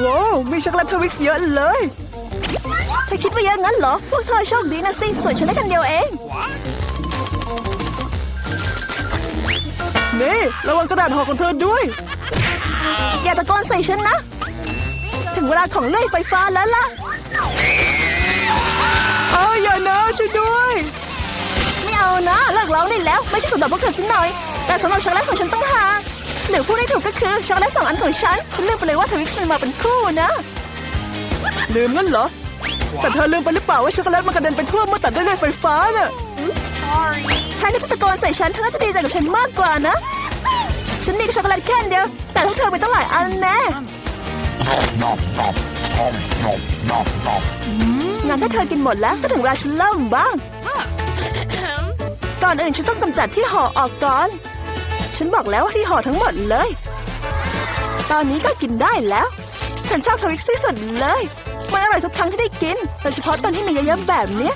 ว้าวมีช็อกโกแลตทวิกซ์เยอะเลยเธอคิดว่าเยอะงั้นเหรอ พวกเธอโชคดีนะสิ ส่วนฉันได้กันเดียวเอง นี่ ระวังกระดาษห่อของเธอด้วย อย่าตะโกนใส่ฉันนะ ถึงเวลาของเลื่อยไฟฟ้าแล้วล่ะเอาอย่านะช่วยด้วย ไม่เอานะ เลิกร้องได้แล้ว ไม่ใช่สำหรับพวกเธอสักหน่อย แต่สำหรับช็อกโกแลตของฉันต้องหาก หรือพูดได้ถูกก็คือช็อกโกแลตสองอันของฉัน ฉันลืมไปเลยว่าทวิกซ์มันมาเป็นคู่นะ ลืมงั้นเหรอ แต่เธอลืมไปหรือเปล่าว่าช็อกโกแลตมันกระเด็นไปทั่วเมื่อตัดด้วยเลื่อยไฟฟ้าน่ะแทนที่จะตะโกนใส่ฉันเธอน่าจะดีใจกับฉันมากกว่านะ ฉันมีช็อกโกแลตแค่อันเดียว แต่พวกเธอมีตั้งหลายอันแน่ nom nom nom nom nom nom งั้นถ้าเธอกินหมดแล้วก็ถึงเวลาฉันเริ่มบ้าง ก่อนอื่นฉันต้องกำจัดที่ห่อออกก่อน ฉันบอกแล้วว่าที่ห่อทั้งหมดเลย ตอนนี้ก็กินได้แล้ว ฉันชอบทวิกซ์ที่สุดเลย มันอร่อยทุกครั้งที่ได้กิน โดยเฉพาะตอนที่มีเยอะๆแบบเนี้ย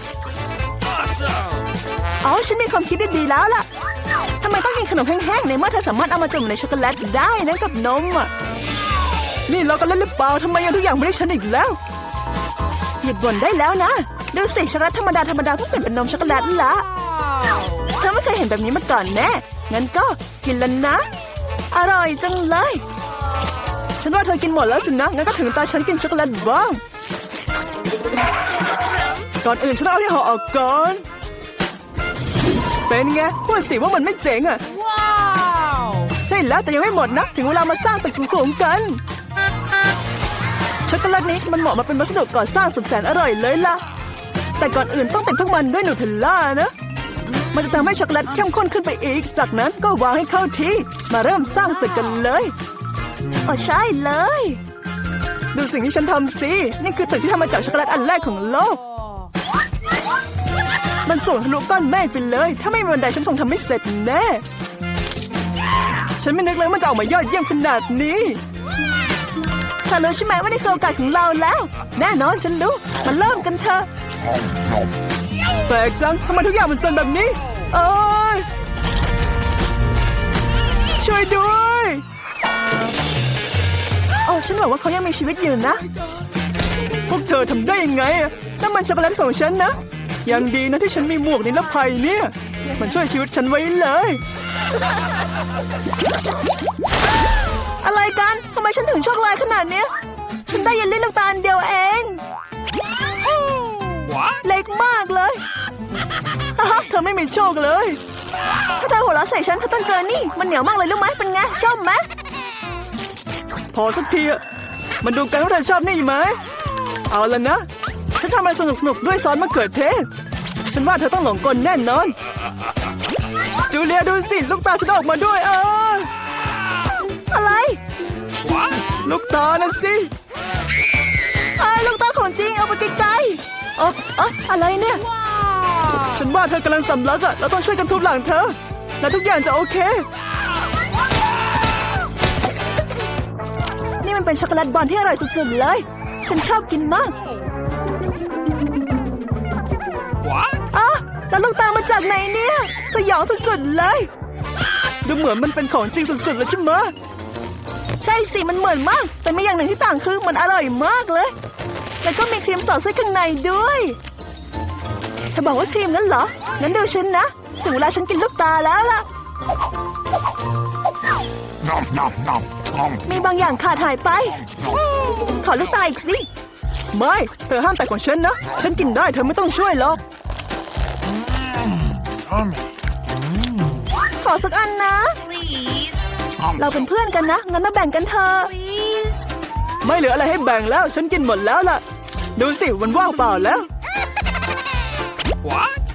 อ๋อฉันมีความคิดดีๆแล้วล่ะทำไมต้องกินขนมแห้งๆในเมื่อเธอสามารถเอามาจุ่มในช็อกโกแลตได้นะกับนมอะ นี่เรากันเล่นหรือเปล่าทำไมยังทุกอย่างไม่ได้ฉันอีกแล้วหยุดบ่นได้แล้วนะดูสิช็อกโกแลตธรรมดาธรรมดาเพิ่งเปลี่ยนเป็นนมช็อกโกแลตละเธอไม่เคยเห็นแบบนี้มาก่อนแน่ งั้นก็กินแล้วนะ อร่อยจังเลย ฉันว่าเธอกินหมดแล้วสินะ งั้นก็ถึงตาฉันกินช็อกโกแลตบ้าง ก่อนอื่นฉันต้องเอาที่ห่อออกก่อน เป็นไงพูดสิว่ามันไม่เจ๋งอะใช่แล้วแต่ยังไม่หมดนะ ถึงเวลามาสร้างตึกสูงๆกันช็อกโกแลตนี้มันเหมาะมาเป็นวัสดุก่อสร้างสุดแสนอร่อยเลยล่ะ แต่ก่อนอื่นต้องติดพวกมันด้วยนูเทลล่านะ มันจะทำให้ช็อกโกแลตเข้มข้นขึ้นไปอีก จากนั้นก็วางให้เข้าที่ มาเริ่มสร้างตึกกันเลยอ๋อใช่เลย ดูสิ่งที่ฉันทำสิ นี่คือตึกที่ทำมาจากช็อกโกแลตอันแรกของโลก มันสูงทะลุก้อนเมฆไปเลย ถ้าไม่มีบันไดฉันคงทำไม่เสร็จแน่ ฉันไม่นึกเลยมันจะออกมายอดเยี่ยมขนาดนี้เธอรู้ใช่ไหมว่านี่คือโอกาสของเราแล้ว แน่นอนฉันรู้ มาเริ่มกันเถอะ แปลกจังทำไมทุกอย่างมันสั่นแบบนี้ เอ้ย ช่วยด้วยโอ้ฉันหวังว่าเขายังมีชีวิตอยู่นะ พวกเธอทำได้ยังไงอะนั่นมันช็อกโกแลตของฉันนะ ยังดีนะที่ฉันมีหมวกนิรภัยเนี่ย มันช่วยชีวิตฉันไว้เลย อะไรกันทำไมฉันถึงโชคร้ายขนาดเนี้ย ฉันได้เยลลี่ลูกตาลเดียวเอง อไม่มีโชคเลย ถ้าเธอหัวเราะใส่ฉันเธอต้องเจอนี่ มันเหนียวมากเลยรู้ไหมเป็นไงชอบไหมพอสักทีอะมันดูกันว่าเธอชอบนี่ไหม เอาละนะ ฉันทำอะไรสนุกสนุกๆด้วยซอสมะเขือเทศ ฉันว่าเธอต้องหลงกลแน่นอน จูเลียดูสิ ลูกตาฉันออกมาด้วยเออ อะไร ลูกตานะสิไอ้ยลูกตาของจริงเอาไปไกลๆเอ๋อเอ๋ออะไรเนี่ย ฉันว่าเธอกำลังสำลักอะเราต้องช่วยกันทุบหลังเธอ แล้วทุกอย่างจะโอเค นี่มันเป็นช็อกโกแลตบอลที่อร่อยสุดๆเลย ฉันชอบกินมากอะแล้วลูกตามาจากไหนเนี่ย สยองสุดๆเลย ดูเหมือนมันเป็นของจริงสุดๆเลยใช่ไหมะใช่สิมันเหมือนมาก แต่มีอย่างหนึ่งที่ต่างคือมันอร่อยมากเลย แล้วก็มีครีมสอดไส้ข้างในด้วยเธอบอกว่าครีมนั้นเหรอ งั้นดูฉันนะ ถึงเวลาฉันกินลูกตาแล้วล่ะ nom nom nom nom มีบางอย่างขาดหายไป ขอลูกตาอีกสิ ไม่ เธอห้ามแต่ของฉันนะ ฉันกินได้เธอไม่ต้องช่วยหรอก yummy ขอสักอันนะ Please. เราเป็นเพื่อนกันนะ งั้นมาแบ่งกันเถอะ Please. ไม่เหลืออะไรให้แบ่งแล้ว ฉันกินหมดแล้วล่ะ ดูสิมันว่างเปล่าแล้ว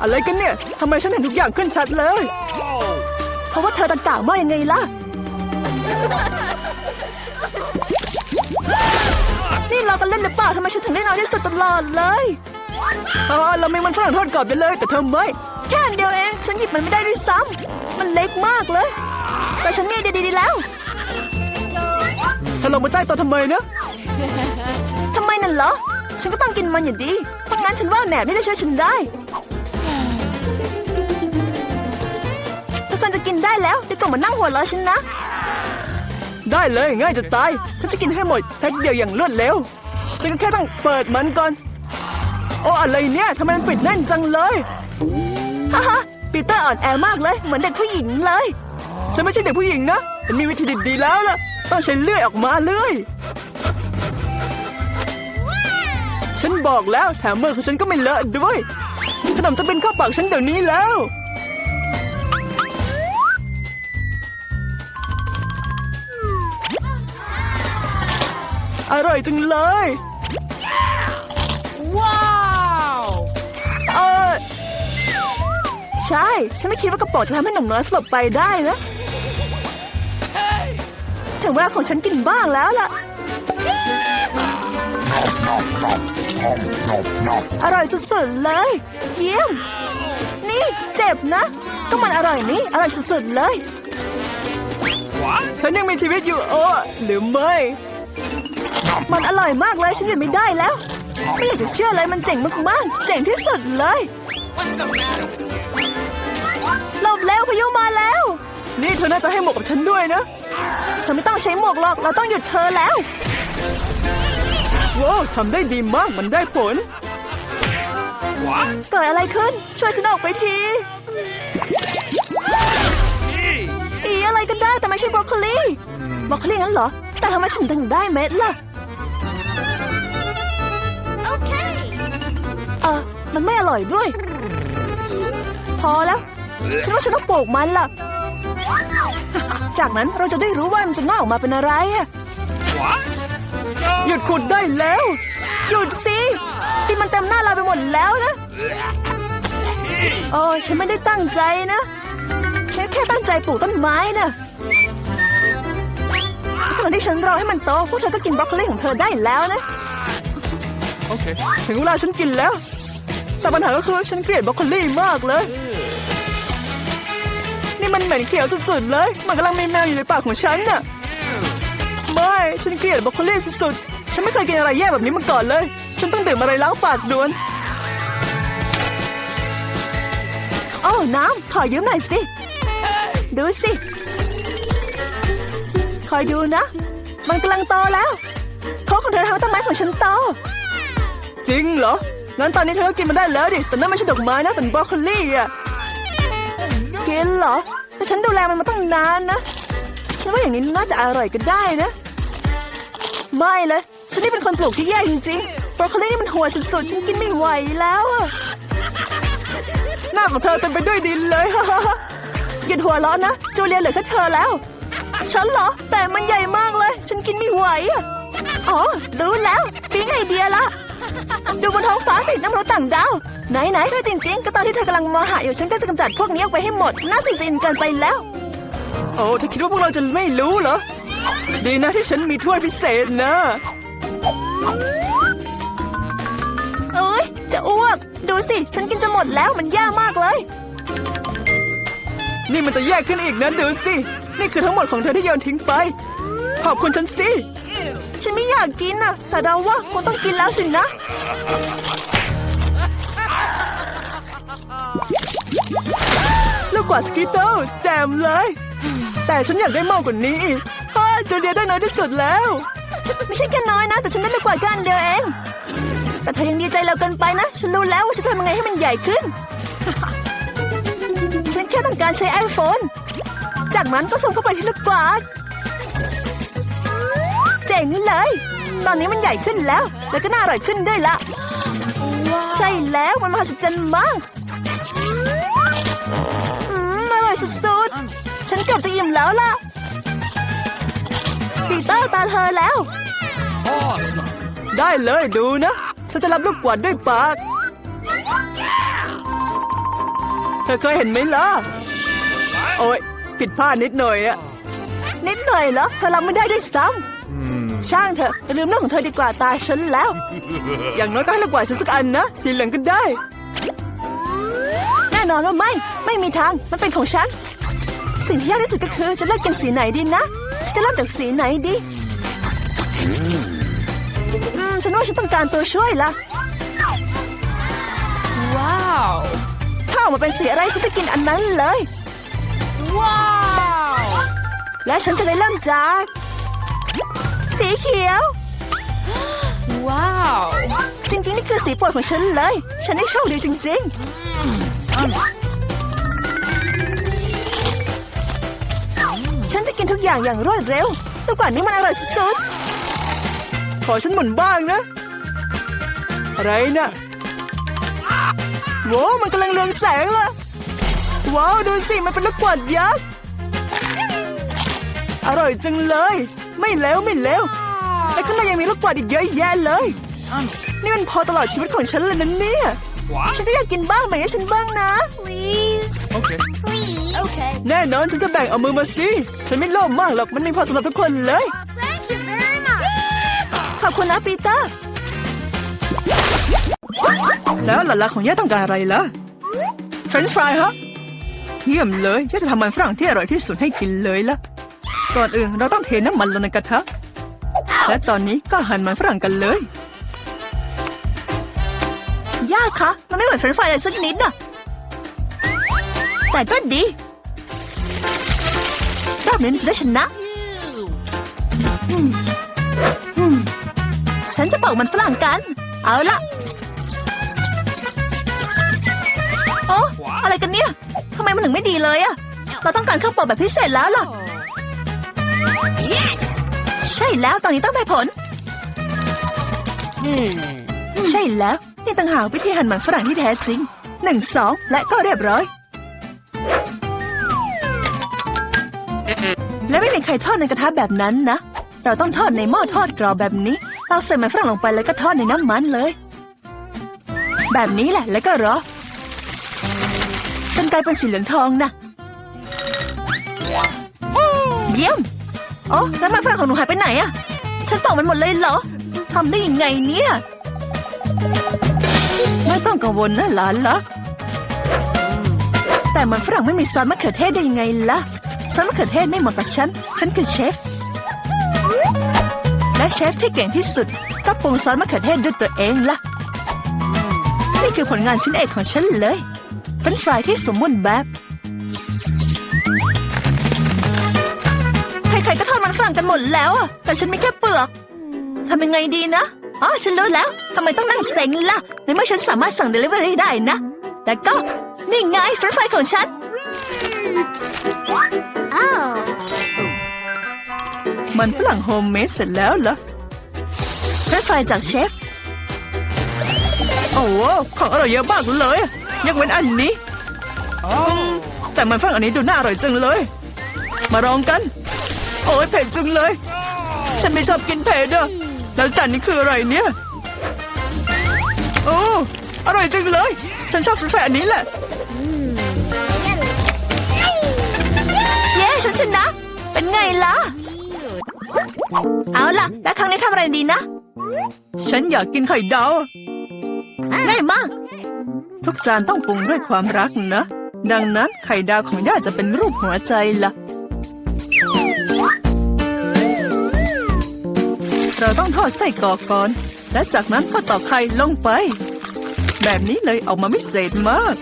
อะไรกันเนี่ยทำไมฉันเห็นทุกอย่างขึ้นชัดเลย เพราะว่าเธอตะกะว่ายังไงล่ะ นี่เรากันเล่นหรือเปล่าทำไมฉันถึงได้น้อยที่สุดตลอดเลยเออเรามีมันฝรั่งทอดกรอบไปเลย แต่เธอไม่แค่อันเดียวเอง ฉันหยิบมันไม่ได้ด้วยซ้ำมันเล็กมากเลย แต่ฉันมีดีๆแล้วเธอลงมาใต้โต๊ะทำไมนะทำไมนั่นเหรอ ฉันก็ต้องกินมันอยู่ดีเพราะงั้นฉันว่าแหนบนี่จะช่วยฉันได้ ทุกคนจะกินได้แล้วดีกว่ามานั่งหัวเราะฉันนะ ได้เลยง่ายจะตาย ฉันจะกินให้หมดแพ็คเดียวอย่างรวดเร็ว ฉันก็แค่ต้องเปิดมันก่อน โอ้อะไรเนี่ยทำไมมันปิดแน่นจังเลยฮ่าฮ่าปีเตอร์อ่อนแอมากเลย เหมือนเด็กผู้หญิงเลย ฉันไม่ใช่เด็กผู้หญิงนะแต่มีวิธีดีๆแล้วล่ะ ต้องใช้เลื่อยออกมาเลื่อย ฉันบอกแล้วแถมมือของฉันก็ไม่เลอะด้วย ขนมจะเป็นเข้าปากฉันเดี๋ยวนี้แล้ว อร่อยจังเลย ว้าวเออใช่ ฉันไม่คิดว่ากระป๋องจะทำให้หนุ่มน้อยสลบไปได้นะถึงเวลาของฉันกินบ้างแล้วล่ะ Nom nom nom. อร่อยสุดๆเลย เยี่ยม นี่เจ็บนะ ก็มันอร่อยนี่อร่อยสุดๆเลย ฉันยังมีชีวิตอยู่โอ้หรือไม่ มันอร่อยมากเลยฉันหยุดไม่ได้แล้ว ไม่อยากจะเชื่อเลยมันเจ๋งมากๆเจ๋งที่สุดเลยหลบแล้วพายุมาแล้ว นี่เธอน่าจะให้หมวกกับฉันด้วยนะ เธอไม่ต้องใช้หมวกหรอกเราต้องหยุดเธอแล้ว ว้าวทำได้ดีมากมันได้ผล เกิดอะไรขึ้น ช่วยฉันออกไปทีอีอะไรก็ได้แต่ไม่ใช่บรอกโคลีบรอกโคลีงั้นเหรอ แต่ทำไมฉันถึงได้เม็ดล่ะโอเคเออมันไม่อร่อยด้วย พอแล้ว ฉันว่าฉันต้องปลูกมันล่ะ จากนั้นเราจะได้รู้ว่ามันจะงอกออกมาเป็นอะไรอะ หยุดขุดได้แล้ว หยุดสิที่มันเต็มหน้าเราไปหมดแล้วนะโอ้ฉันไม่ได้ตั้งใจนะฉันแค่ตั้งใจปลูกต้นไม้นะขณะที่ฉันรอให้มันโตพวกเธอก็กินบรอกโคลีของเธอได้แล้วนะโอเคถึงเวลาฉันกินแล้ว แต่ปัญหาก็คือฉันเกลียดบรอกโคลี่มากเลย นี่มันเหม็นเขียวสุดๆเลย มันกำลังมีแมวอยู่ในปากของฉันน่ะไม่ฉันเกลียดบรอกโคลี่สุดๆ ฉันไม่เคยกินอะไรแย่แบบนี้มาก่อนเลย ฉันต้องดื่มอะไรล้างปากด่วนโอ้น้ำขอยืมหน่อยสิ ดูสิ คอยดูนะ มันกำลังโตแล้วโคกของเธอทำให้ต้นไม้ของฉันโต จริงเหรอ งั้นตอนนี้เธอก็กินมันได้แล้วดิ แต่นั่นไม่ใช่ดอกไม้นะแต่บรอกโคลี่อะ กินเหรอ แต่ฉันดูแลมันมาตั้งนานนะ ฉันว่าอย่างนี้น่าจะอร่อยก็ได้นะ ไม่เลย นนี่เป็นคนปลูกที่แย่จริงๆบรอกโคลีนี่มันหัวสุดๆ ฉันกินไม่ไหวแล้วอะหน้าของเธอเต็มไปด้วยดินเลยหยุดหัวเร้อนะ จูเลียเหลือแค่เธอแล้ว ฉันเหรอ แต่มันใหญ่มากเลย ฉันกินไม่ไหวอะอ๋อ รู้แล้วปิ๊งไอเดียละ ดูบนท้องฟ้าสิน้ำมนุษย์ต่างดาว ไหนไหนๆคือจริงๆ ก็ตอนที่เธอกำลังมองหาอยู่ฉันก็จะกำจัดพวกนี้ออกไปให้หมด น่าสิสินเกินไปแล้ว โอ้เธอคิดว่าพวกเราจะไม่รู้เหรอ ดีนะที่ฉันมีถ้วยพิเศษนะ เอ้ย จะอ้วก ดูสิ ฉันกินจะหมดแล้วมันยากมากเลย นี่มันจะแย่ขึ้นอีกนะดูสิ นี่คือทั้งหมดของเธอที่โยนทิ้งไป ขอบคุณฉันสิ ฉันไม่อยากกินนะแต่เดาว่าคงต้องกินแล้วสินะ ลูกกวาดสกิตเติลแจมเลย แต่ฉันอยากได้มากกว่านี้อีกฮ่าจูเลียได้น้อยที่สุดแล้ว ไม่ใช่แค่น้อยนะ แต่ฉันได้ลูกกวาดแค่อันเดียวเอง แต่เธอยังดีใจเราเกินไปนะ ฉันรู้แล้วว่าฉันจะทำยังไงให้มันใหญ่ขึ้น ฉันแค่ต้องการใช้ไอโฟน จากนั้นก็ส่งเข้าไปที่ลูกกวาดเจ๋งเลย ตอนนี้มันใหญ่ขึ้นแล้ว แล้วก็น่าอร่อยขึ้นด้วยละ ใช่แล้วมันมหัศจรรย์มากอืมอร่อยสุดๆ ฉันเกือบจะอิ่มแล้วล่ะ ปีเตอร์ตาเธอแล้ว ได้เลยดูนะ ฉันจะรับลูกกวาดด้วยปาก เธอเคยเห็นไหมล่ะ โอ๊ยผิดพลาดนิดหน่อยอะนิดหน่อยเหรอ เธอรับไม่ได้ด้วยซ้ำช่างเถอะลืมเรื่องของเธอดีกว่าตาฉันแล้ว อย่างน้อยก็ให้ลูกกวาดฉันสักอันนะ สีเหลืองก็ได้ แน่นอนว่าไม่ ไม่มีทาง มันเป็นของฉัน สิ่งที่ยากที่สุดก็คือจะเลือกกินสีไหนดีนะฉัน จะเริ่มจากสีไหนดีอืมฉันว่าฉันต้องการตัวช่วยละว้าว ถ้าออกมาเป็นสีอะไรฉันจะกินอันนั้นเลย ว้าว และฉันจะได้เริ่มจากเขียว ว้าว จริงๆ นี่คือสีโปรดของฉันเลย ฉันได้โชคดีจริง ๆ ทุกอย่างอย่างรวดเร็วตัวก่อนนี้มันอร่อยสุดขอฉันหมุนบ้างนะ อะไรนะโว้วมันกำลังเรืองแสงละว้าวดูสิมันเป็นลูกกวาดยักษ์ อร่อยจังเลย ไม่เลวไม่เลวและข้างในยังมีลูกกวาดอีกเยอะแยะเลย นี่มันพอตลอดชีวิตของฉันเลยนะเนี่ยๆฉันก็อยากกินบ้างแบ่งให้ฉันบ้างนะ please โอเค please okay แน่นอนฉันจะแบ่งเอามือมาสิ ฉันไม่โลภมากหรอก มันมีพอสำหรับทุกคนเลย thank you very much ขอบคุณนะปีเตอร์ แล้วหลานๆของย่าต้องการอะไรล่ะ เฟรนช์ฟรายฮะ เยี่ยมเลยย่าจะทำมันฝรั่งที่อร่อยที่สุดให้กินเลยล่ะ ก่อนอื่นเราต้องเทน้ำมันลงในกระทะ และตอนนี้ก็หั่นมันฝรั่งกันเลยยากคะ มันไม่เหมือนเฟรนช์ฟรายเลยสักนิดอะแต่ก็ดี รอบนี้จะได้ชนะอืมอืมฉันจะเป่ามันฝรั่งกัน เอาละโอ้อะไรกันเนี่ยทำไมมันถึงไม่ดีเลยอะเราต้องการเครื่องเป่าแบบพิเศษแล้วล่ะ yes ใช่แล้วตอนนี้ต้องได้ผล ใช่แล้ว นี่ต่างหากวิธีหั่นมันฝรั่งที่แท้จริงหนึ่งสองและก็เรียบร้อย และไม่มีใครทอดในกระทะแบบนั้นนะ เราต้องทอดในหม้อทอดกรอบแบบนี้ เราใส่มันฝรั่งลงไปแล้วก็ทอดในน้ำมันเลย แบบนี้แหละแล้วก็รอจนกลายเป็นสีเหลืองทองนะเยี่ยมอ๋อแล้วมันฝรั่งของหนูหายไปไหนอะฉันเป่ามันหมดเลยเหรอทำได้ยังไงเนี่ย ไม่ต้องกังวลนะหลานละแต่มันฝรั่งไม่มีซอสมะเขือเทศได้ยังไงล่ะ ซอสมะเขือเทศไม่เหมาะกับฉัน ฉันคือเชฟ และเชฟที่เก่งที่สุด ก็ปรุงซอสมะเขือเทศด้วยตัวเองล่ะ นี่คือผลงานชิ้นเอกของฉันเลย เฟรนฟรายที่สมบูรณ์แบบ ใครๆก็ทอดมันฝรั่งกันหมดแล้วอะแต่ฉันมีแค่เปลือกทำยังไงดีนะ อ๋อ ฉันรู้แล้ว ทำไมต้องนั่งเซ็งล่ะ ในเมื่อฉันสามารถสั่งเดลิเวอรี่ได้นะ แต่ก็ นี่ไงเฟรนฟรายของฉัน oh มันฝรั่งโฮมเมดเสร็จแล้วเหรอเฟรนช์ฟรายจากเชฟ โอ้โหของอร่อยเยอะมากเลยยกเว้นอันนี้อืมแต่มันฝรั่งอันนี้ดูน่าอร่อยจังเลย มาลองกัน โอ้ยเผ็ดจังเลย ฉันไม่ชอบกินเผ็ดอะแล้วจานนี้คืออะไรเนี่ย โอ้อร่อยจังเลย ฉันชอบฟรนช์ฟรายอันนี้แหละเย้ฉันชนะ เป็นไงล่ะ เอาล่ะ แล้วครั้งนี้ทำอะไรดีนะ ฉันอยากกินไข่ดาวง่ายมาก ทุกจานต้องปรุงด้วยความรักนะ ดังนั้นไข่ดาวของย่าจะเป็นรูปหัวใจละ่ะ เราต้องทอดไส้กรอกก่อน และจากนั้นก็ตอกไข่ลงไป แบบนี้เลยออกมาวิเศษมาก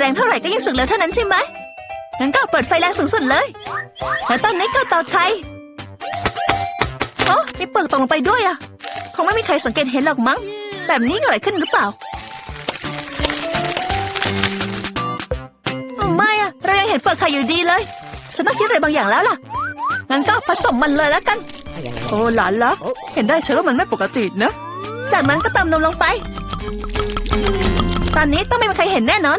แรงเท่าไหร่ก็ยิ่งสุกเร็วเท่านั้นใช่ไหมงั้นก็เปิดไฟแรงสูงสุดเลย แล้วตอนนี้ก็ต่อไข่โอ้มีเปลือกตกลงไปด้วยอะ คงไม่มีใครสังเกตเห็นหรอกมั้ง แบบนี้เกิดอะไรขึ้นหรือเปล่า ไม่อะเรายังเห็นเปลือกไข่อยู่ดีเลย ฉันต้องคิดอะไรบางอย่างแล้วล่ะ งั้นก็ผสมมันเลยแล้วกัน โอ้หลานลักเห็นได้เชื่อว่ามันไม่ปกตินะ จากนั้นก็เติมนมลงไป ตอนนี้ต้องไม่มีใครเห็นแน่นอน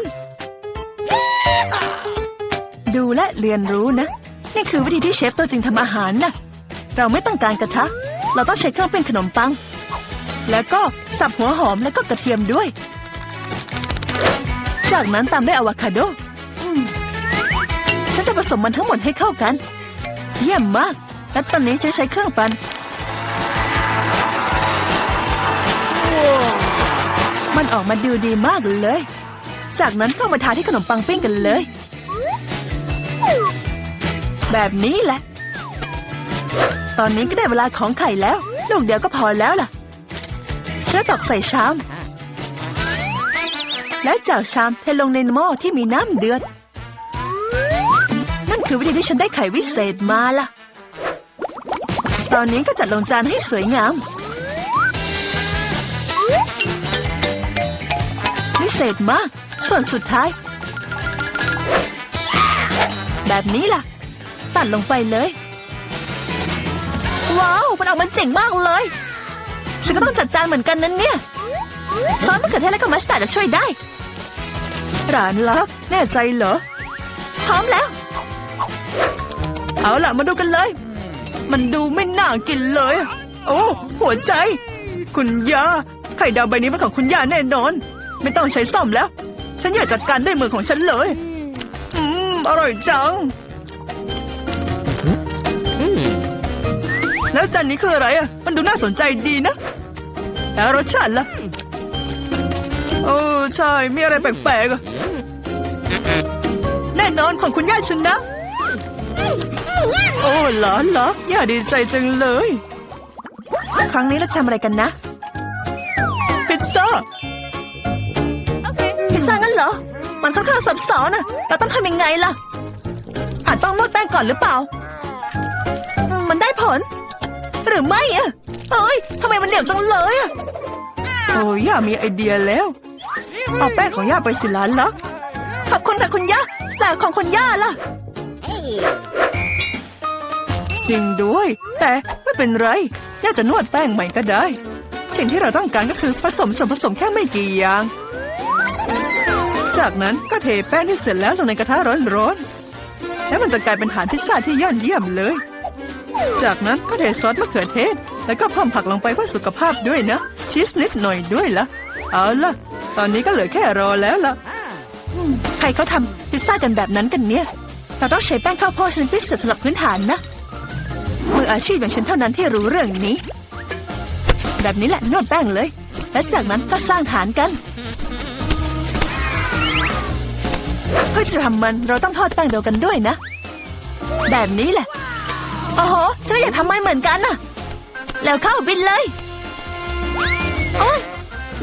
ดูและเรียนรู้นะ นี่คือวิธีที่เชฟตัวจริงทำอาหารนะ เราไม่ต้องการกระทะ เราต้องใช้เครื่องเป็นขนมปัง แล้วก็สับหัวหอมแล้วก็กระเทียมด้วย จากนั้นตามด้วยอะวคาโดฉันจะผสมมันทั้งหมดให้เข้ากัน เยี่ยมมาก และตอนนี้ฉันใช้เครื่องปั่นมันออกมาดูดีมากเลย จากนั้นก็มาทาที่ขนมปังปิ้งกันเลย แบบนี้แหละ ตอนนี้ก็ได้เวลาของไข่แล้ว ลูกเดียวก็พอแล้วล่ะฉันตอกใส่ชาม และจากชามเทลงในหม้อที่มีน้ำเดือด นั่นคือวิธีที่ฉันได้ไข่วิเศษมาล่ะ ตอนนี้ก็จัดลงจานให้สวยงาม วิเศษมาก ส่วนสุดท้าย แบบนี้ล่ะ ตัดลงไปเลย ว้าวมันออกมาเจ๋งมากเลย ฉันก็ต้องจัดจานเหมือนกันนั้นเนี่ยซอสมะเขือเทศและก็มัสตาร์ดจะช่วยได้ ร้านลักแน่ใจเหรอ พร้อมแล้ว เอาล่ะมาดูกันเลย มันดูไม่น่ากินเลย โอ้หัวใจ คุณย่าไข่ดาวใบนี้เป็นของคุณย่าแน่นอน ไม่ต้องใช้ซ่อมแล้ว ฉันอยากจัดการด้วยมือของฉันเลย อืม อร่อยจัง แล้วจานนี้คืออะไรอะ มันดูน่าสนใจดีนะ แล้วรสชาติล่ะโอ้ใช่ มีอะไรแปลกๆอะแน่นอนของคุณย่าฉันนะ โอ้เหรอเหรอย่าดีใจจังเลย ครั้งนี้เราจะทำอะไรกันนะ พิซซ่า พิซซ่างั้นเหรอ มันค่อนข้างซับซ้อนอะเราต้องทำยังไงล่ะอาจต้องนวดแป้งก่อนหรือเปล่าอืมมันได้ผล หรือไม่อะเอ้ยทำไมมันเหนียวจังเลยอะโอ้ย่ามีไอเดียแล้ว เอาแป้งของย่าไปสิหลานลักขอบคุณค่ะคุณย่าแต่ของคุณย่าล่ะ จริงด้วย แต่ไม่เป็นไร ย่าจะนวดแป้งใหม่ก็ได้ สิ่งที่เราต้องการก็คือผสมส่วนผสมแค่ไม่กี่อย่าง จากนั้นก็เทแป้งที่เสร็จแล้วลงในกระทะร้อนๆ แล้วมันจะกลายเป็นฐานพิซซ่าที่ยอดเยี่ยมเลย จากนั้นก็เทซอสมะเขือเทศ แล้วก็เพิ่มผักลงไปเพื่อสุขภาพด้วยนะ ชีสนิดหน่อยด้วยละเอาล่ะ ตอนนี้ก็เหลือแค่รอแล้วล่ะใครเขาทำพิซซ่ากันแบบนั้นกันเนี่ย เราต้องใช้แป้งข้าวโพดชนิดพิเศษสำหรับพื้นฐานนะ มืออาชีพอย่างฉันเท่านั้นที่รู้เรื่องนี้ แบบนี้แหละนวดแป้งเลย และจากนั้นก็สร้างฐานกันเพื่อจะทำมันเราต้องทอดแป้งเดียวกันด้วยนะ แบบนี้แหละ โอ้โหฉันก็อยากทำมันเหมือนกันน่ะ แล้วเข้าบินเลย โอ๊ย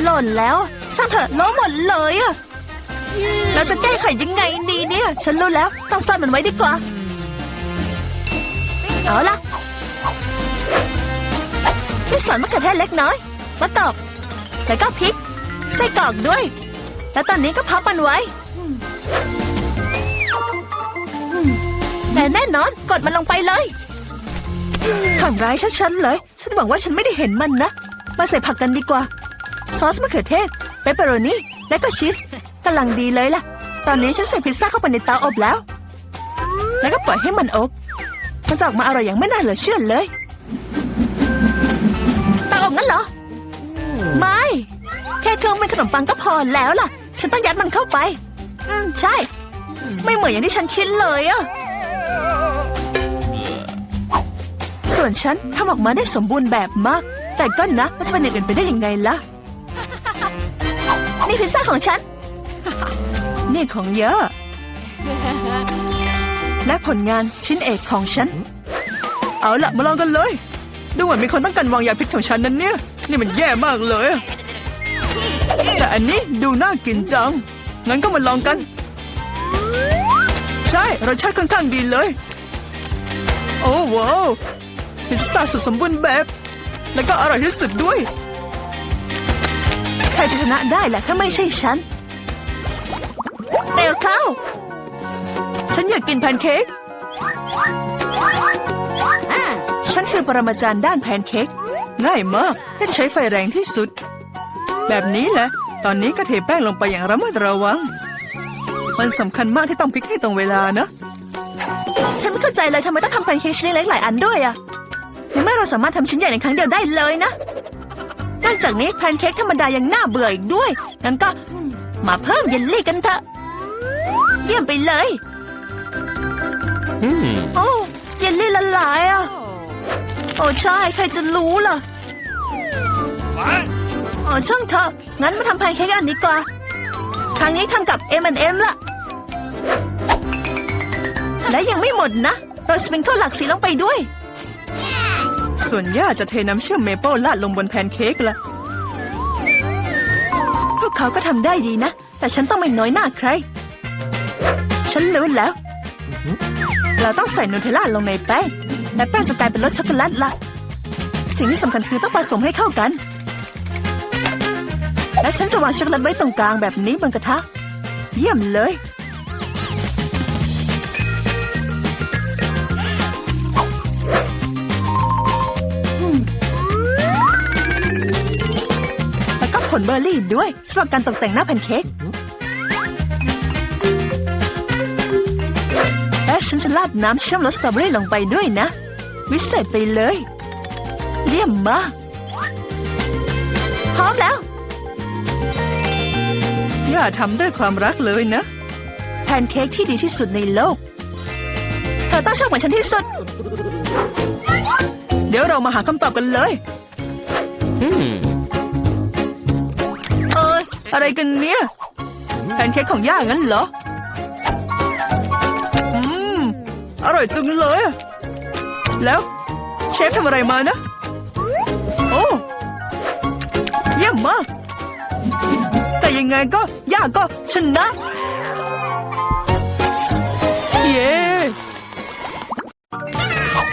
หล่นแล้วช่างเถอะล้มหมดเลยอะเราจะแก้ไขยังไงดีเนี่ย ฉันรู้แล้ว ต้องซ่อนมันไว้ดีกว่า เอาละนี่สอนมะเขือเทศเล็กน้อยมะกอกแล้วก็พริกไส้กรอกด้วย แล้วตอนนี้ก็พับมันไว้แต่แน่นอนกดมันลงไปเลย ขังร้ายชัดๆเลย ฉันหวังว่าฉันไม่ได้เห็นมันนะ มาใส่ผักกันดีกว่า ซอสมะเขือเทศเปปเปอโรนีและก็ชีสกำลังดีเลยล่ะ ตอนนี้ฉันใส่พิซซ่าเข้าไปในเตาอบแล้ว แล้วก็ปล่อยให้มันอบมันจะออกมาอร่อยอย่างไม่น่าเหลือเชื่อเลยเตาอบงั้นเหรอ ไม่ แค่เครื่องเป็นขนมปังก็พอแล้วล่ะ ฉันต้องยัดมันเข้าไป อืมใช่ ไม่เหมือนอย่างที่ฉันคิดเลยอะ ส่วนฉันทำออกมาได้สมบูรณ์แบบมาก แต่ก็นะมันจะเป็นอย่างอื่นไปได้ยังไงล่ะ นี่พิซซ่าของฉัน นี่ของเยอะ และผลงานชิ้นเอกของฉัน เอาละมาลองกันเลย ดูเหมือนมีคนต้องการวางยาพิษของฉันนั้นเนี่ย นี่มันแย่มากเลย แต่อันนี้ดูน่ากินจัง งั้นก็มาลองกัน ใช่รสชาติค่อนข้างดีเลย โอ้ว้าว พิซซ่าสุดสมบูรณ์แบบ แล้วก็อร่อยที่สุดด้วย ใครจะชนะได้ล่ะถ้าไม่ใช่ฉัน เร็วเข้า ฉันอยากกินแพนเค้กฉันคือปรมาจารย์ด้านแพนเค้กง่ายมากแค่ใช้ไฟแรงที่สุด แบบนี้แหละ ตอนนี้ก็เทแป้งลงไปอย่างระมัดระวัง มันสำคัญมากที่ต้องพลิกให้ตรงเวลานะ ฉันไม่เข้าใจเลยทำไมต้องทำแพนเค้กชิ้นเล็กๆหลายอันด้วยอะ ในเมื่อเราสามารถทำชิ้นใหญ่ในครั้งเดียวได้เลยนะนอกจากนี้แพนเค้กธรรมดายังน่าเบื่ออีกด้วยงั้นก็มาเพิ่มเยลลี่กันเถอะ เยี่ยมไปเลยโอ้เยลลี่ละลายอะโอ้ใช่ใครจะรู้ล่ะโอ้ช่างเถอะงั้นมาทำแพนเค้กกันดีกว่าครั้งนี้ทำกับ M&M ละและยังไม่หมดนะเราสปริงเกิลหลักสีลงไปด้วย ส่วนย่าจะเทน้ำเชื่อมเมเปิลราดลงบนแพนเค้กละพวกเขาก็ทำได้ดีนะ แต่ฉันต้องไม่น้อยหน้าใคร ฉันรู้แล้ว เราต้องใส่นูเทลล่าลงในแป้งและแป้งจะกลายเป็นรสช็อกโกแลตละสิ่งที่สำคัญคือต้องผสมให้เข้ากัน และฉันจะวางช็อกโกแลตไว้ตรงกลางแบบนี้บนกระทะ เยี่ยมเลย ผลเบอร์รี่ด้วยสำหรับการตกแต่งหน้าแพนเค้กและฉันจะราดน้ำเชื่อมรสสตรอเบอรี่ลงไปด้วยนะ วิเศษไปเลย เยี่ยมมาก พร้อมแล้วอย่าทำด้วยความรักเลยนะ แพนเค้กที่ดีที่สุดในโลก เธอต้องชอบเหมือนฉันที่สุด เดี๋ยวเรามาหาคำตอบกันเลยเอะไรกันเนี่ยแพนเค้กของย่างั้นเหรอ อืม อร่อยจังเลย แล้วเชฟทำอะไรมานะ โอ้เยี่ยมมาก แต่ยังไงก็ย่าก็ชนะ เย้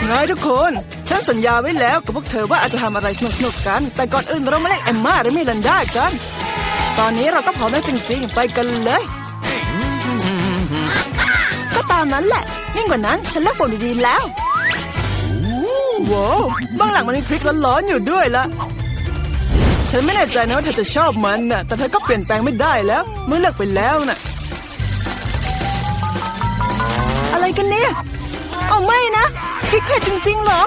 ไงทุกคน ฉันสัญญาไว้แล้วกับพวกเธอว่าอาจจะทำอะไรสนุกๆกัน แต่ก่อนอื่นเรามาเล่นแอมมาและมิลันดากัน ตอนนี้เราก็พร้อมแล้วจริงๆ ไปกันเลย ก็ตามนั้นแหละ ยิ่งกว่านั้นฉันเลิกบ่นดีๆแล้วว้าวบ้างหลังมันมีพริกร้อนๆอยู่ด้วยละฉันไม่แน่ใจนะว่าเธอจะชอบมันน่ะ แต่เธอก็เปลี่ยนแปลงไม่ได้แล้ว เมื่อเลิกไปแล้วน่ะ อะไรกันเนี่ยเอาไม่นะพริกเผ็ดจริงๆเหรอ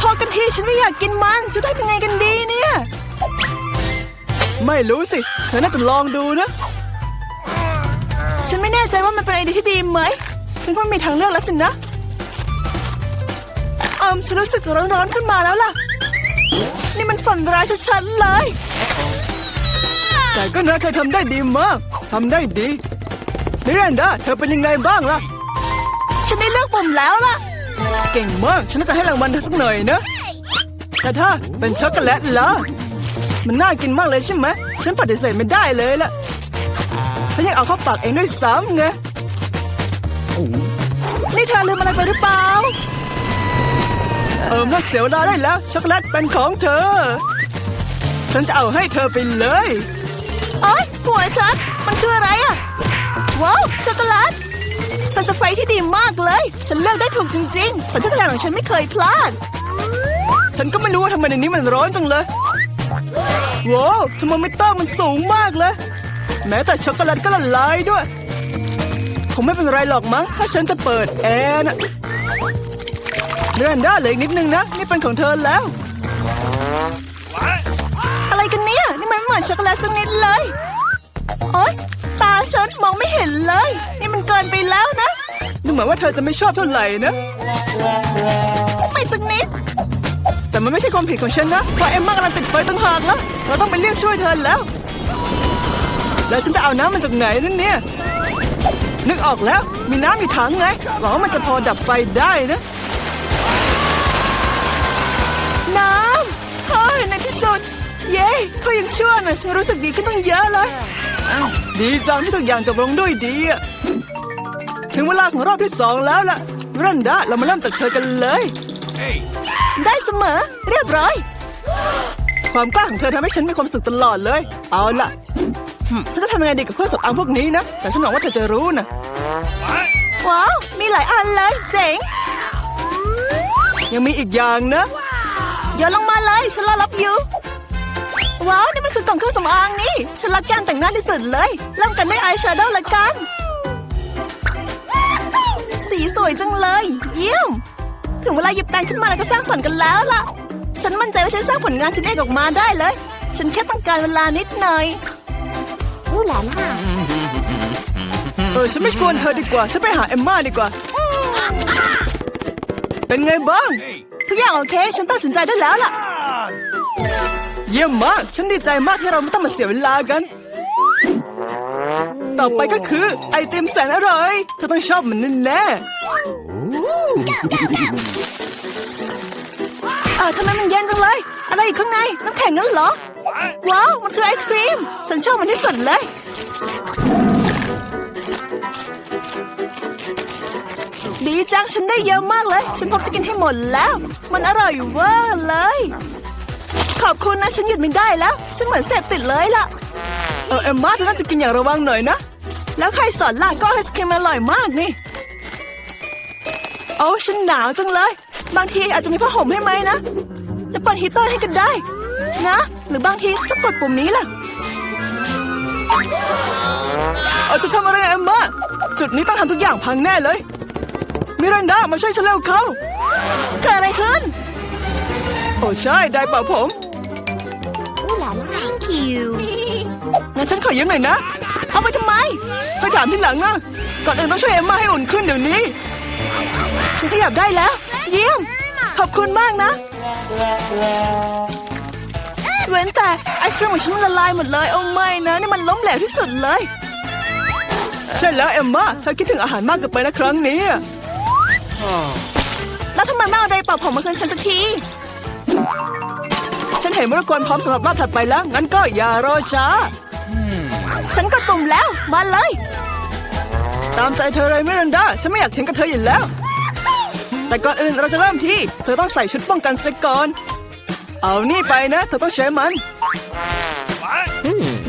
พอกันทีฉันไม่อยากกินมันจะได้เป็นไงกันดีเนี่ย ไม่รู้สิ เธอน่าจะลองดูนะ ฉันไม่แน่ใจว่ามันเป็นไอเดียที่ดีไหม ฉันก็ไม่มีทางเลือกแล้วสินะเอิมฉันรู้สึกร้อนๆขึ้นมาแล้วล่ะ นี่มันฝันร้ายชัดๆเลย แต่ก็นะเธอทำได้ดีมากทำได้ดีมิรันดาเธอเป็นยังไงบ้างล่ะ ฉันได้เลือกปุ่มแล้วล่ะ เก่งมาก ฉันน่าจะให้รางวัลเธอสักหน่อยนะ แต่ถ้าเป็นช็อกโกแลตล่ะ มันน่ากินมากเลยใช่ไหมฉันปฏิเสธไม่ได้เลยล่ะ ฉันอยากเอาเข้าปากเองด้วยซ้ำไงนี่เธอลืมอะไรไปหรือเปล่า เออเลิกเสียเวลาได้แล้ว ช็อกโกแลตเป็นของเธอ ฉันจะเอาให้เธอไปเลยโอ๊ยหัวฉันมันคืออะไรอะว้าว ช็อกโกแลตเป็นสเปรย์ที่ดีมากเลย ฉันเลือกได้ถูกจริงๆสัญชาตญาณของฉันไม่เคยพลาด ฉันก็ไม่รู้ว่าทำไมในนี้มันร้อนจังเลย ว้าวทำไมไม่ต้องมันสูงมากเลยแม้แต่ช็อกโกแลตก็ละลายด้วย คงไม่เป็นไรหรอกมั้ง ถ้าฉันจะเปิดแอร์นะเรนด้าเหลืออีกนิดนึงนะ นี่เป็นของเธอแล้ว อะไรกันเนี่ย นี่มันไม่เหมือนช็อกโกแลตสักนิดเลย โอ๊ย ตาฉันมองไม่เห็นเลย นี่มันเกินไปแล้วนะดูเหมือนว่าเธอจะไม่ชอบเท่าไหร่นะ ไม่สักนิด แต่มันไม่ใช่ความผิดของฉันนะเพราะเอ็มมากำลังติดไฟตั้งหากนะ เราต้องไปเรียกช่วยเธอแล้ว แล้วฉันจะเอาน้ำมันจากไหนนั่นเนี่ย นึกออกแล้ว มีน้ำอยู่ถังไงหวังว่ามันจะพอดับไฟได้นะ น้ำเฮ้ยในที่สุด เย้เขายังชั่วนะฉันรู้สึกดีขึ้นตั้งเยอะเลย ดีจังที่ทุกอย่างจบลงด้วยดีอะถึงเวลาของรอบที่สองแล้วล่ะรันดาเรามาเริ่มจากเธอกันเลย ได้เสมอ เรียบร้อย ความกล้าของเธอทำให้ฉันมีความสุขตลอดเลย เอาล่ะฉันจะทำยังไงดีกับเครื่องสำอางพวกนี้นะ แต่ฉันหวังว่าเธอจะรู้นะ ว้าว มีหลายอันเลยเจ๋ง ยังมีอีกอย่างนะเดี๋ยวลงมาเลย ฉันรอรับอยู่ ว้าว นี่มันคือกล่องเครื่องสำอางนี่ ฉันรักการแต่งหน้าที่สุดเลย เริ่มกันด้วยอายแชโดว์ละกัน สีสวยจังเลย เยี่ยม ถึงเวลาหยิบแปรงขึ้นมาแล้วก็สร้างสรรค์กันแล้วล่ะ ฉันมั่นใจว่าฉันสร้างผลงานชิ้นเอกออกมาได้เลย ฉันแค่ต้องการเวลานิดหน่อย Ooh la la. เออฉันไม่กวนเธอดีกว่า ฉันไปหาเอมม่าดีกว่า เป็นไงบ้าง ทุกอย่างโอเค ฉันตัดสินใจได้แล้วล่ะ เยี่ยมมาก ฉันดีใจมากที่เราไม่ต้องมาเสียเวลากัน ต่อไปก็คือ ไอติมแสนอร่อย เธอต้องชอบมันแน่เออ ทำไมมันเย็นจังเลย อะไรอยู่ข้างใน น้ำแข็งงั้นเหรอ ว้าว มันคือไอศครีม ฉันชอบมันที่สุดเลย ดีจัง ฉันได้เยอะมากเลย ฉันพบจะกินให้หมดแล้ว มันอร่อยเวอร์เลย ขอบคุณนะ ฉันหยุดไม่ได้แล้ว ฉันเหมือนเสพติดเลยล่ะ เออเอ็มมาเธอน่าจะกินอย่างระวังหน่อยนะ แล้วใครสอนล่ะก็ไอศครีมอร่อยมากนี่ โอ้ฉันหนาวจังเลย บางทีอาจจะมีผ้าห่มให้ไหมนะจะเปิดฮีตเตอร์ให้กันได้ นะ หรือบางทีก็กดปุ่มนี้ล่ะเอาจะทำอะไรนะเอ็มมาจุดนี้ต้องทำทุกอย่างพังแน่เลย มิรันดามาช่วยฉันเร็วเข้าเกิดอะไรขึ้น โอ้ใช่ได้เปล่าผม Ooh la la. Thank you. งั้นฉันขอยืมหน่อยนะ เอาไปทำไมค่อยถามทีหลังนะ ก่อนอื่นต้องช่วยเอ็มมาให้อุ่นขึ้นเดี๋ยวนี้ ฉันขยับได้แล้ว เยี่ยม ขอบคุณมากนะ เว้นแต่ไอศครีมของฉันละลายหมดเลยโอ้ไม่นะ นี่มันล้มเหลวที่สุดเลย ใช่แล้วเอมมาเธอคิดถึงอาหารมากเกินไปนะครั้งนี้ แล้วทำไมไม่เอาไดร์เป่าผมมาคืนฉันสักที ฉันเห็นมรกรพร้อมสำหรับรอบถัดไปแล้ว งั้นก็อย่ารอช้า ฉันกดปุ่มแล้ว มาเลย ตามใจเธอเลยมิรันดา ฉันไม่อยากเถียงกับเธออยู่แล้ว แต่ก่อนอื่นเราจะเริ่มที่ เธอต้องใส่ชุดป้องกันเสียก่อน เอานี่ไปนะ เธอต้องใช้มัน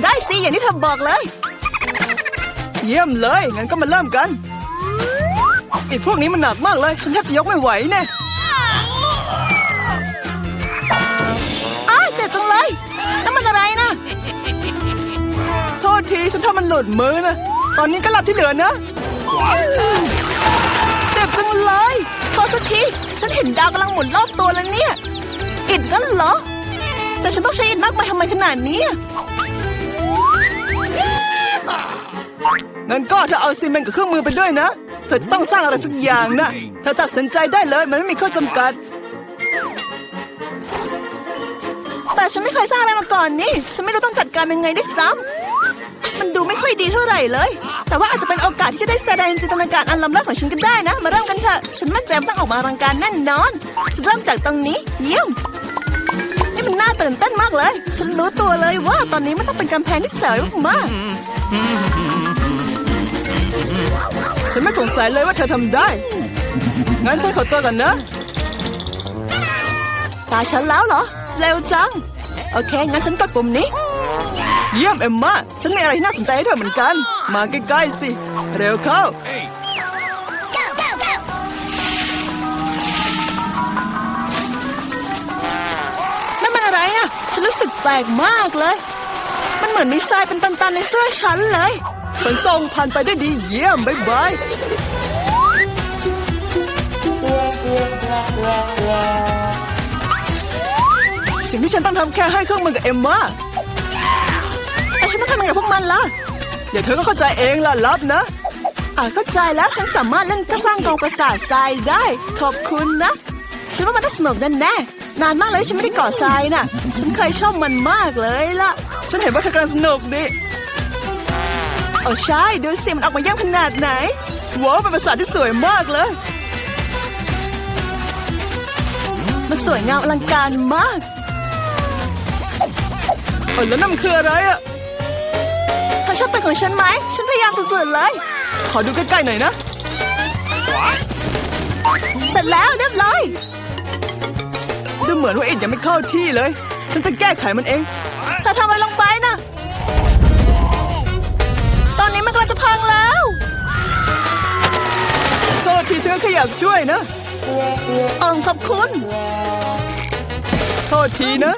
ได้สิอย่างที่เธอบอกเลย เยี่ยมเลย งั้นก็มาเริ่มกันไอ้พวกนี้มันหนักมากเลยฉันแทบจะยกไม่ไหวแน่อ้าเจ็บจังเลยนั่นมันอะไรนะ โทษทีฉันทำมันหลุดมือนะ ตอนนี้ก็หลับที่เหลือนะ เจ็บจังเลยพ อสักที ฉันเห็นดาวกำลังหมุนรอบตัวแล้วเนี่ย อิดกันเหรอ แต่ฉันต้องใช้อิดมากมายทำไมขนาดนี้อะงั้นก็เธอเอาซีเมนต์กับเครื่องมือไปด้วยนะ เธอจะต้องสร้างอะไรสักอย่างนะ เธอตัดสินใจได้เลย มันไม่มีข้อจำกัด แต่ฉันไม่เคยสร้างอะไรมาก่อนนี่ ฉันไม่รู้ต้องจัดการยังไงได้วยซ้ำ มันดูไม่ค่อยดีเท่าไหร่เลย แต่ว่าอาจจะเป็นโอกาสที่จะได้แสดงจินตนาการอันล้ำเลิศของฉันก็ได้นะ มาเริ่มกันเถอะฉันมั่นใจว่าต้องออกมาอลังการแน่นอนจะเริ่มจากตรงนี้ เยี่ยมนี่มันน่าตื่นเต้นมากเลย ฉันรู้ตัวเลยว่าตอนนี้มันต้องเป็นกำแพงที่สวยมากฉันไม่สงสัยเลยว่าเธอทำได้ งั้นฉันขอตัวก่อนนะ ตาฉันแล้วเหรอ เร็วจัง โอเค งั้นฉันกดปุ่มนี้ เยี่ยมเอ็มมาฉันมีอะไรที่น่าสนใจให้เธอเหมือนกัน มาใกล้ๆสิ เร็วเข้า นั่นมันอะไรอะฉันรู้สึกแปลกมากเลย มันเหมือนมีทรายเป็นตันๆในเสื้อฉันเลยขนส่งผ่านไปได้ดีเยี่ยมบ๊ายบายสิ่งที่ฉันต้องทำแค่ให้เครื่องมือกับเอ็มมา ไงกับพวกมันล่ะเดี๋ยวเธอก็เข้าใจเองล่ะรับนะอ่าเข้าใจแล้วฉันสามารถเล่นก็สร้างกองประสาททรายได้ ขอบคุณนะฉันว่ามันต้องสนุกแน่แน่ๆนานมากเลยฉันไม่ได้ก่อทรายน่ะ ฉันเคยชอบมันมากเลยล่ะ ฉันเห็นว่าเธอกำลังสนุกดิโอ้ใช่ดูสิมันออกมาเยี่ยมขนาดไหนว้าวเป็นภาษาทที่สวยมากเลยมันสวยงามอลังการมากเออแล้วนั่นมันคืออะไรอะ ชอบตึกของฉันไหม ฉันพยายามสุดๆเลย ขอดูใกล้ๆหน่อยนะ เสร็จแล้วเรียบร้อยดูเหมือนว่าอิดยังไม่เข้าที่เลย ฉันจะแก้ไขมันเองเธอทำอะไรลงไปนะตอนนี้มันกำลังจะพังแล้วโทษทีฉันก็แค่อยากช่วยนะเอิงขอบคุณ โทษทีนะ